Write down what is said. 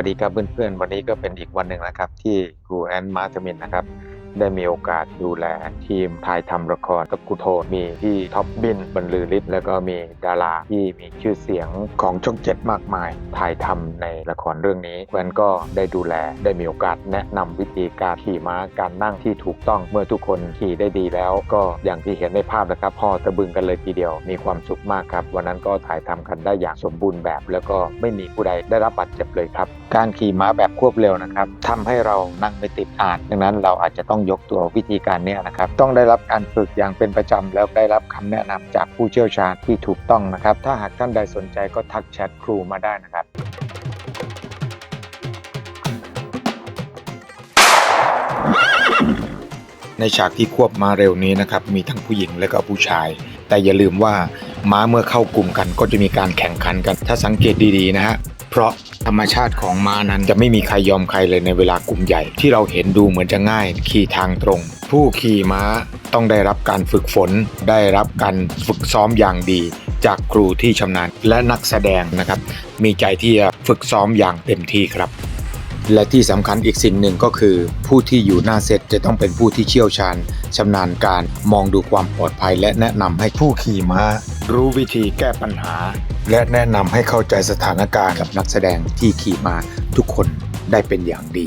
วัสดีครับเพื่อนๆ วันนี้ก็เป็นอีกวันหนึ่งนะครับ ที่ครูแอนมาร์ทมินนะครับ ได้มีโอกาสดูแลทีมถ่ายทำละครตะกุโทมีที่ท็อปบินบรรลือฤทธิ์แล้วก็มีดาราที่มีชื่อเสียงของช่องเจ็ดมากมาย ถ่ายทำในละครเรื่องนี้แวนก็ได้ดูแลได้มีโอกาสแนะนำวิธีการขี่ม้าการนั่งที่ถูกต้องเมื่อทุกคนขี่ได้ดีแล้ว ก็อย่างที่เห็นในภาพนะครับพอตะบึงกันเลยทีเดียวมีความสุขมากครับ วันนั้นก็ถ่ายทำกันได้อย่างสมบูรณ์แบบ แล้วก็ไม่มีผู้ใดได้รับบาดเจ็บเลยครับ การขี่ม้าแบบควบเร็วนะครับทำให้เรานั่งไม่ติดอ่านดังนั้นเราอาจจะต้องยกตัววิธีการเนี้ยนะครับ ต้องได้รับการฝึกอย่างเป็นประจำแล้วได้รับคำแนะนำจากผู้เชี่ยวชาญที่ถูกต้องนะครับ ถ้าหากท่านใดสนใจก็ทักแชทครูมาได้นะครับในฉากที่ควบม้าเร็วนี้นะครับมีทั้งผู้หญิงและก็ผู้ชาย แต่อย่าลืมว่าม้าเมื่อเข้ากลุ่มกันก็จะมีการแข่งขันกัน ถ้าสังเกตดีๆนะฮะ เพราะธรรมชาติของม้านั้นจะไม่มีใครยอมใครเลยในเวลากลุ่มใหญ่ ที่เราเห็นดูเหมือนจะง่าย ขี่ทางตรง ผู้ขี่ม้าต้องได้รับการฝึกฝน ได้รับการฝึกซ้อมอย่างดี จากครูที่ชำนาญและนักแสดงนะครับ มีใจที่จะฝึกซ้อมอย่างเต็มที่ครับ และที่สำคัญอีกสิ่งหนึ่งก็คือ ผู้ที่อยู่หน้าเซตจะต้องเป็นผู้ที่เชี่ยวชาญชำนาญการมองดูความปลอดภัย และแนะนำให้ผู้ขี่ม้า รู้วิธีแก้ปัญหา และแนะนำให้เข้าใจสถานการณ์กับนักแสดงที่ขี่มาทุกคนได้เป็นอย่างดี